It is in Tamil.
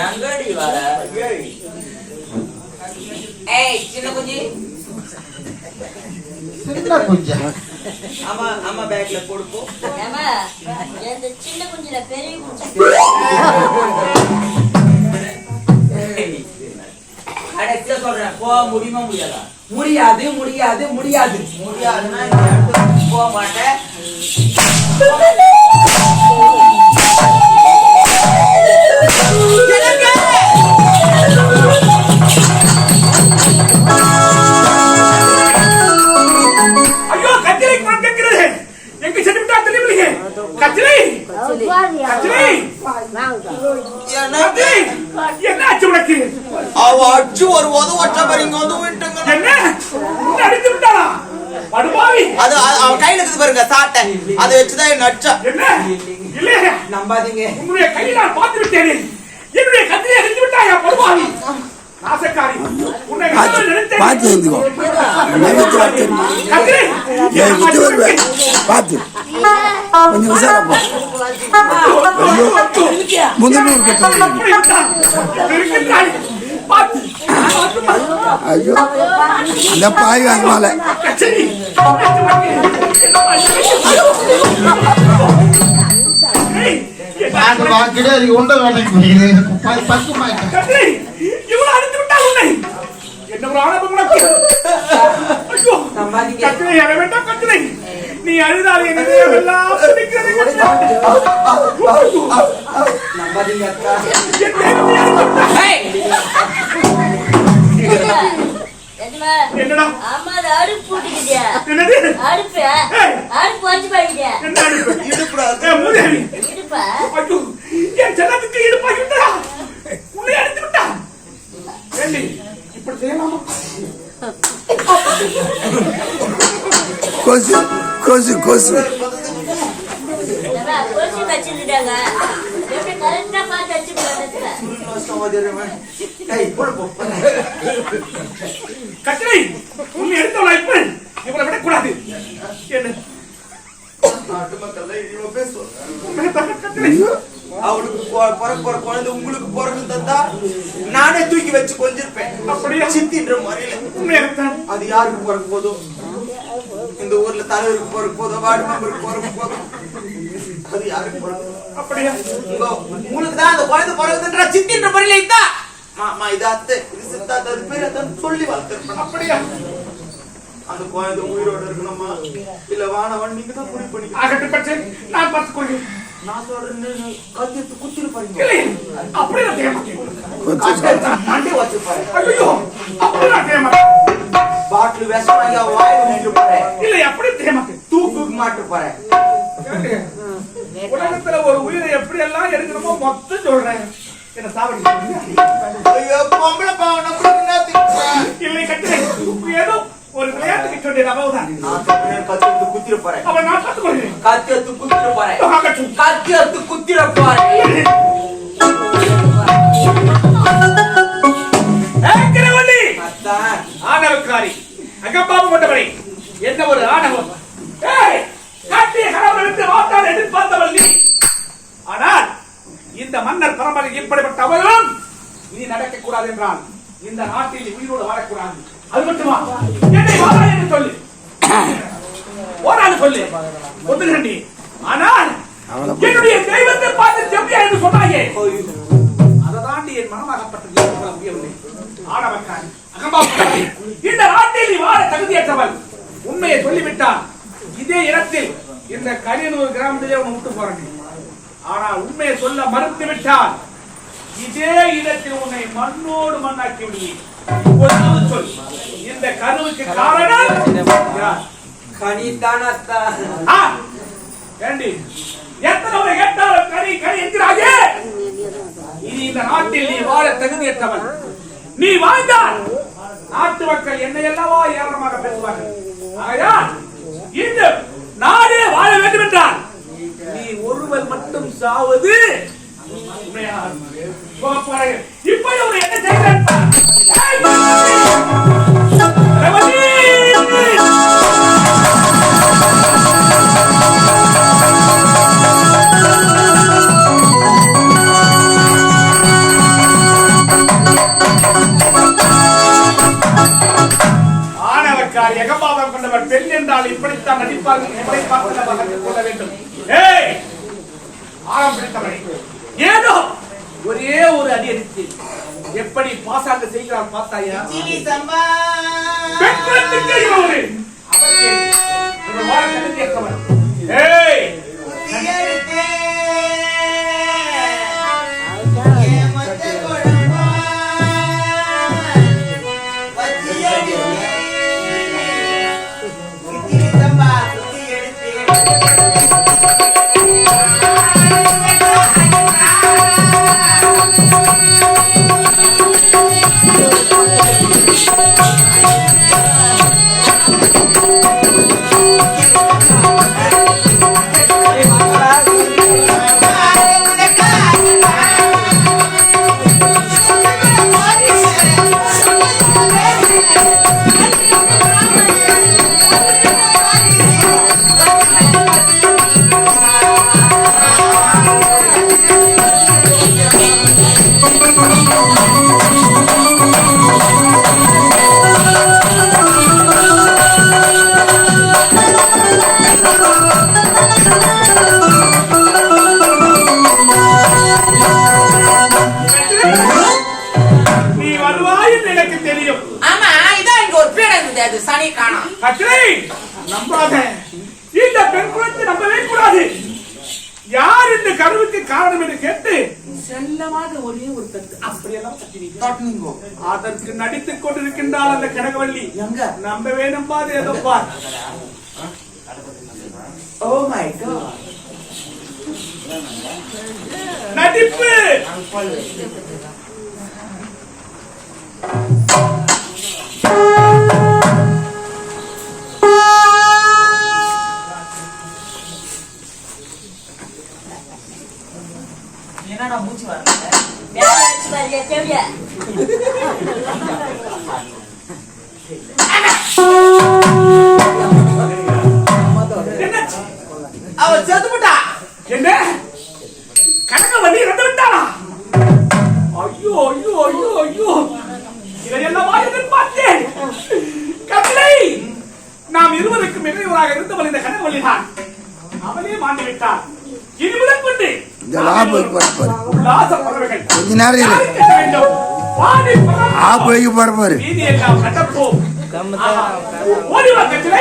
எங்கடி வர ஏய் சின்ன குஞ்சி. சின்ன குஞ்சா? ஆமா ஆமா பேக்ல கொடுப்போ ஏம்மா, இந்த சின்ன குஞ்சுல பெரிய குஞ்சு? கடைசியா சொல்றேன். போக முடியுமா முடியாதா? முடியாது முடியாது முடியாது. முடியாதுன்னா போக மாட்டேன். அவ அச்சு ஒரு உத ஒற்ற பாருங்க வந்து விட்டுங்க என்ன உன்னை அடித்து விட்டாளா அது அது அவ கையில இருக்குது பாருங்க சாட்டை அதை வச்சுதான் என்ன அடிச்சா என்ன இல்லையா நம்பாதீங்க உன்னுடைய கையில நான் பார்த்து விட்டேனே என்னுடைய கத்திரை அடித்து விட்டாயா படுபாவி பார்த்து எழுந்துக்கோ. வருவேன் பார்த்து கொஞ்சம் பார்த்து, பார்த்து. ஐயோ. அந்த பாய் அதனால உண்ட போகிறேன் பத்து இவ்வளவு அடித்து விட்டால் உன்னை? என்ன ஒரு ஆணவம் உனக்கு? ஐயோ. கச்சேரி அழ வேண்டாம் கச்சேரி நீ அழுதால் என் இதயமெல்லாம் துடிக்கிறது கச்சேரி. நம்பாதீங்க அக்கா. என் அடித்து என்னடா? அம்மா அது அடுப்பு போட்டுக்கிட்டியா? என்னது? அடுப்பு? அடுப்பு வச்சு பாக்கிட்டியா? என்ன அனுப்பு ஏய், மூதேவி. இடுப்பா? ஐயோ என் செல்லத்துக்கு இடுப்பாகி விட்டா உன்னை அடித்து விட்டா ஏண்டி இப்படி செய்யலாமா கொசு கொசு கொசு கத்திரை உன்னை எடுத்தவளா இப்ப இவளை விடக்கூடாது. என்ன? உண்மையை கத்திரை அவளுக்கு பொ- பிறக்க போற குழந்தை உங்களுக்கு பிறகு தந்தா நானே தூக்கி வச்சு கொஞ்சிருப்பேன். அப்படியா? சித்தின்ற முறையில. அது யாருக்கு பிறக்க போதோ இந்த ஊர்ல தலைவருக்கு பிறக்க போதோ வார்டு மெம்பருக்கு பிறக்க போதோ அது யாருக்கு பிறக்க அப்படியா? உங்க உங்களுக்கு தான் அந்த குழந்தை பிறகுதுன்ற சித்தின்ற முறையில இதா மாமா இது அத்தை இது சித்தாத்த அது பேர் அத்தான் சொல்லி வளர்த்திருப்பேன் அப்படியா? அந்த குழந்தை உயிரோட இருக்கணுமா? இல்ல வானவன் நீங்க தான் முடிவு பண்ணி நான் பார்த்துக் கொள்கிறேன் நான் சொல்றேன் கத்திட்டு குத்திரு பாருங்க இல்லை அப்படி நான் செய்ய மாட்டேன் கொசு மண்டே வச்சு பாரு. ஐயோ அப்படி நான் செய்ய மாட்டேன் பாட்டில் விஷம் வாங்கி அவன் வாயில நின்று பாரு. இல்லை அப்படி செய்ய மாட்டேன் தூக்கு மாட்டு பாரு. உலகத்துல ஒரு உயிரை எப்படி எல்லாம் எடுக்கணுமோ மொத்தம் சொல்றேன். என்ன சாவடி? ஐயோ பொம்பளை பாவம் ஒரு விளையாட்டுக்கு சொன்னேன் கத்தி எடுத்து குத்திர போறேன். அவன் நான் பார்த்துக் கொள்கிறேன். கத்தி எடுத்து குத்திர போறேன் கத்தி எடுத்து குத்திர போறேன். ஆணவக்காரி. அகம்பாபு கொண்டவரை என்ன ஒரு ஆணவம்? ஏய், காட்டிய கணவனிருந்து வார்த்தால் எதிர்பார்த்தவள் நீ. ஆனால் இந்த மன்னர் பரம்பரை இப்படிப்பட்ட அவரும் இனி நடக்கக்கூடாது என்றால் இந்த நாட்டில் உயிரோடு வாழக்கூடாது அது மட்டுமா? என்னை வாழா என்று சொல்லு. போராடு சொல்லு. ஒத்துகிறேன் நீ ஆனால் என்னுடைய தெய்வத்தை பார்த்து செவ்வியா என்று சொன்னாயே. அதை தாண்டி என் மனமாகப்பட்டது முடியவில்லை ஆடவக்காரி அகம்பாவக்காரி. இந்த நாட்டில் நீ வாழ தகுதியற்றவள். உண்மையை சொல்லிவிட்டால் இதே இடத்தில் இந்த கரியனூர் கிராமத்திலே உன்னை விட்டு போறேன். ஆனால் உண்மையை சொல்ல மறுத்து விட்டால் இதே இடத்தில் உன்னை மண்ணோடு மண்ணாக்கி விடுவேன். இப்பொழுது சொல். இந்த கருவுக்கு காரணம்? கனிதான் அத்தா ஆ, ஏண்டி? எத்தனை முறை கேட்டாலும் கனி கனி என்கிறாயே? இனி இந்த நாட்டில் நீ வாழ தகுதியற்றவன். நீ வாழ்ந்தால் நாட்டு மக்கள் என்னை அல்லவா ஏராளமாக பேசுவார்கள். ஆகையால் இந்த நாடே வாழ வேண்டும் என்றால் நீ ஒருவர் மட்டும் சாவது உண்மையாக வேண்டும். ஏய்! ஆழம் பிடித்தவனே ஏதோ ஒரே ஒரு அடி அடித்து எப்படி பாசாங்க செய்கிறான் பார்த்தாயா? பெண்களுக்கு ஒரு அவர் கேள்வி. ஒரு கேட்கவன் இந்த பெண் குலத்தை நம்பவே கூடாது. யார் இந்த கருவுக்கு காரணம் என்று கேட்டு செல்லமாக ஒரே ஒரு தட்டு அப்படியெல்லாம் அதற்கு நடித்துக் கொண்டிருக்கின்றாள் அந்த எங்க? நம்பவே நம்பாது ஏதோ பார். Oh my God. நடிப்பு! அவ என்ன கனகவல்லி இறந்து விட்டாளா? ஐயோ ஐயோ ஐயோ ஐயோ. இதையெல்லாம் எதிர்பார்த்தேன். கபிலை நாம் இருவருக்கும் இடையூறாக இருந்தவள் இந்த கனகவல்லி தான். அவளே மாண்டு விட்டார் இனி. உல்லாச பறவைகள். கொஞ்ச நேரம் இரு. யாருக்கு என்ன